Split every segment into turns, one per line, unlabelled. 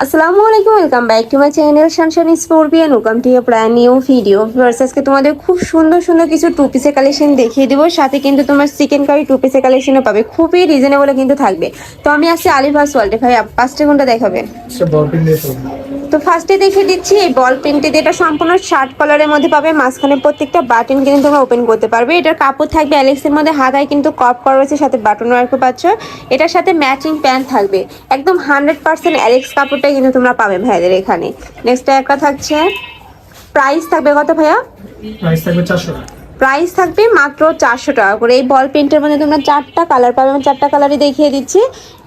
আসসালামু আলাইকুম welcome back to my channel সানশান স্পোর্বিয়ান welcome to your brand new video viewers আজকে তোমাদের খুব সুন্দর সুন্দর কিছু টু পিসের কালেকশন দেখিয়ে দেবো। সাথে কিন্তু তোমার চিকেন কারি টু পিসের কালেকশনও পাবে। খুবই রিজনেবলে কিন্তু থাকবে। তো আমি আসছি আলিভাস ওয়ার্ল্ডে ভাই পাঁচটা ঘণ্টা দেখাবে।
দিয়ে
তো ফার্স্টে দেখিয়ে দিচ্ছি, এই বল পেনটি এটা সম্পূর্ণ শার্ট কালারের মধ্যে পাবে, মাঝখানে প্রত্যেকটা বাটন কিন্তু তোমরা ওপেন করতে পারবে। এটার কাপড় থাকবে অ্যালেক্সের মধ্যে হাতায় কিন্তু কপ করা রয়েছে, সাথে বাটন ওয়ার্কও পাচ্ছ। এটার সাথে ম্যাচিং প্যান্ট থাকবে। একদম হান্ড্রেড পার্সেন্ট অ্যালেক্স কাপড়টা কিন্তু তোমরা পাবে ভাইদের এখানে। নেক্সট একটা থাকছে প্রাইস থাকবে কত ভাইয়া?
প্রাইস থাকবে চারশো টাকা।
প্রাইস থাকবে মাত্র চারশো টাকা করে। এই বল পেন্টের মধ্যে তোমরা চারটা কালার পাবে আমি চারটা কালারই দেখিয়ে দিচ্ছি।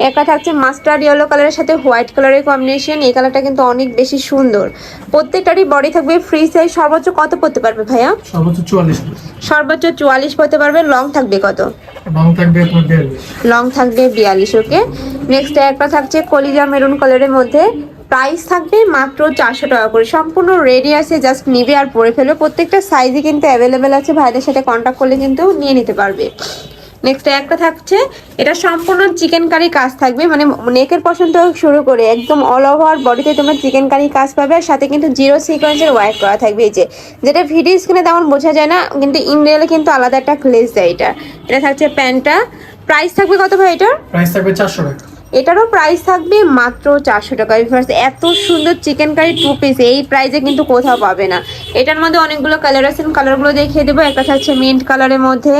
একটা থাকছে মাস্টার্ড ইয়েলো কালারের সাথে হোয়াইট কালারের কম্বিনেশন এই কালারটা কিন্তু অনেক বেশি সুন্দর। প্রত্যেকটারই বডি থাকবে ফ্রি সাইজ সর্বোচ্চ কত পড়তে পারবে ভাইয়া?
সর্বোচ্চ চুয়াল্লিশ
সর্বোচ্চ চুয়াল্লিশ পড়তে পারবে লং থাকবে কত?
থাকবে
লং থাকবে বিয়াল্লিশ ওকে নেক্সট একটা থাকছে কলিজা মেরুন কালারের মধ্যে। প্রাইস থাকবে মাত্র চারশো টাকা করে। সম্পূর্ণ রেডি আছে জাস্ট নিবে আর পরে ফেলবে। প্রত্যেকটা সাইজই কিন্তু অ্যাভেলেবেল আছে। ভাইদের সাথে কন্ট্যাক্ট করলে কিন্তু নিয়ে নিতে পারবে। নেক্সট একটা থাকছে, এটা সম্পূর্ণ চিকেন কারি কাজ থাকবে। মানে নেকের পছন্দ শুরু করে, একদম অল ওভার বডিতে তোমরা চিকেন কারি কাজ পাবে। আর সাথে কিন্তু জিরো সিকোয়েন্সের ওয়ার্ক করা থাকবে। এই যে, যেটা ভিডিও স্ক্রিনে তেমন বোঝা যায় না, কিন্তু ইন্ডিয়ালে কিন্তু আলাদা একটা গ্লেজ দেয় এটা। এটা থাকছে প্যান্টটা। প্রাইস থাকবে কত ভাই এটার?
প্রাইস থাকবে চারশো টাকা।
এটারও প্রাইস থাকবে মাত্র চারশো টাকা ফার্স্ট এত সুন্দর চিকেন কারি টু পিস এই প্রাইসে কিন্তু কোথাও পাবে না। এটার মধ্যে অনেকগুলো কালার আছে কালারগুলো দেখিয়ে দেবো। একটা থাকছে মিন্ট কালারের মধ্যে।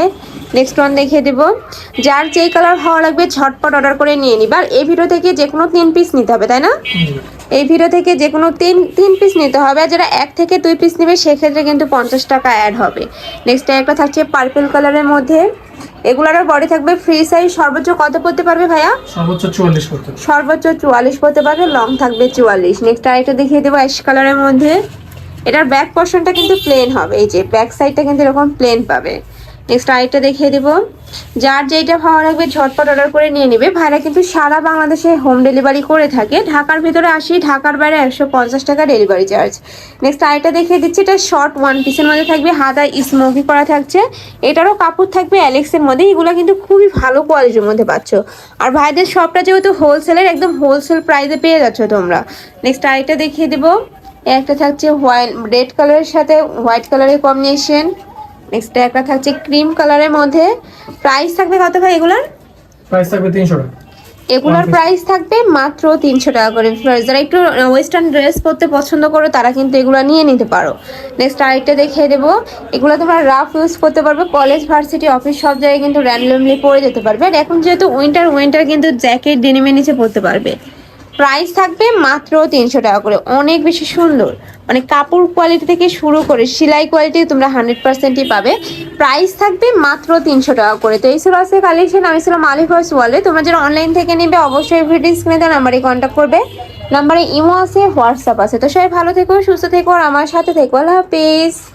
নেক্সট ওয়ান দেখিয়ে দেবো। যার যেই কালার ভালো লাগবে, ঝটপট অর্ডার করে নিয়ে নিবার এই ভিডিও থেকে যে কোনো তিন পিস নিতে হবে, তাই না? এই ভিডিও থেকে যে কোনো তিন তিন পিস নিতে হবে। আর যারা এক থেকে দুই পিস নেবে সেক্ষেত্রে কিন্তু পঞ্চাশ টাকা অ্যাড হবে। নেক্সট একটা থাকছে পার্পল কালারের মধ্যে। এগুলোরও বডি থাকবে ফ্রি সাইজ সর্বোচ্চ কত পড়তে পারবে ভাইয়া?
সর্বোচ্চ চুয়াল্লিশ হবে।
সর্বোচ্চ চুয়াল্লিশ পড়তে পারবে লং থাকবে চুয়াল্লিশ। নেক্সট আরেকটা দেখিয়ে দেবো অ্যাশ কালারের মধ্যে। এটার ব্যাক পোর্শনটা কিন্তু প্লেন হবে। এই যে ব্যাক সাইডটা কিন্তু এরকম প্লেন পাবে। নেক্সট আরেকটা দেখিয়ে দেবো। যার যেইটা ভালো লাগবে ঝটপট অর্ডার করে নিয়ে নেবে। ভাইরা কিন্তু সারা বাংলাদেশে হোম ডেলিভারি করে থাকে। ঢাকার ভিতরে আসি, ঢাকার বাইরে একশো পঞ্চাশ টাকা ডেলিভারি চার্জ নেক্সট আরেকটা দেখিয়ে দিচ্ছি, এটা শর্ট ওয়ান পিসের মধ্যে থাকবে। হাতা স্মোকি করা থাকছে। এটারও কাপড় থাকবে অ্যালেক্সের মধ্যে। এগুলো কিন্তু খুবই ভালো কোয়ালিটির মধ্যে পাচ্ছ। আর ভাইদের শপটা যেহেতু হোলসেলের একদম হোলসেল প্রাইসে পেয়ে যাচ্ছ তোমরা। নেক্সট আরেকটা দেখিয়ে দেবো। একটা থাকছে হোয়াইট রেড কালারের সাথে হোয়াইট কালারের কম্বিনেশন নেক্সট একটা থাকছে ক্রিম কালারের মধ্যে। প্রাইস থাকবে কত ভাই এগুলোর?
প্রাইস থাকবে তিনশো টাকা।
এগুলোর প্রাইস থাকবে মাত্র তিনশো টাকা করে। যারা একটু ওয়েস্টার্ন ড্রেস পরতে পছন্দ করো তারা কিন্তু এগুলো নিয়ে নিতে পারো। নেক্সট আরেকটা দেখিয়ে দেবো। এগুলো তোমরা রাফ ইউজ করতে পারবে। কলেজ ভার্সিটি অফিস সব জায়গায় কিন্তু র্যান্ডমলি পরে যেতে পারবে। আর এখন যেহেতু উইন্টার উইন্টার কিন্তু জ্যাকেট ডেনিমের নিচে পরতে পারবে। প্রাইস থাকবে মাত্র তিনশো টাকা করে। অনেক বেশি সুন্দর। মানে কাপড় কোয়ালিটি থেকে শুরু করে সেলাই কোয়ালিটি তোমরা হান্ড্রেড পার্সেন্টই পাবে। প্রাইস থাকবে মাত্র তিনশো টাকা করে। তো এই ছিল আছে কালেকশন আমি ছিলাম মালিক হাউস ওয়ালে। তোমরা যারা অনলাইন থেকে নেবে, অবশ্যই ভিডিও স্ক্রিনে দেওয়া নাম্বারে কন্ট্যাক্ট করবে। নাম্বারে ইমো আছে হোয়াটসঅ্যাপ আছে। তো সবাই ভালো থেকো, সুস্থ থেকো, আর আমার সাথে থেকো। আল্লাহ হাফিজ।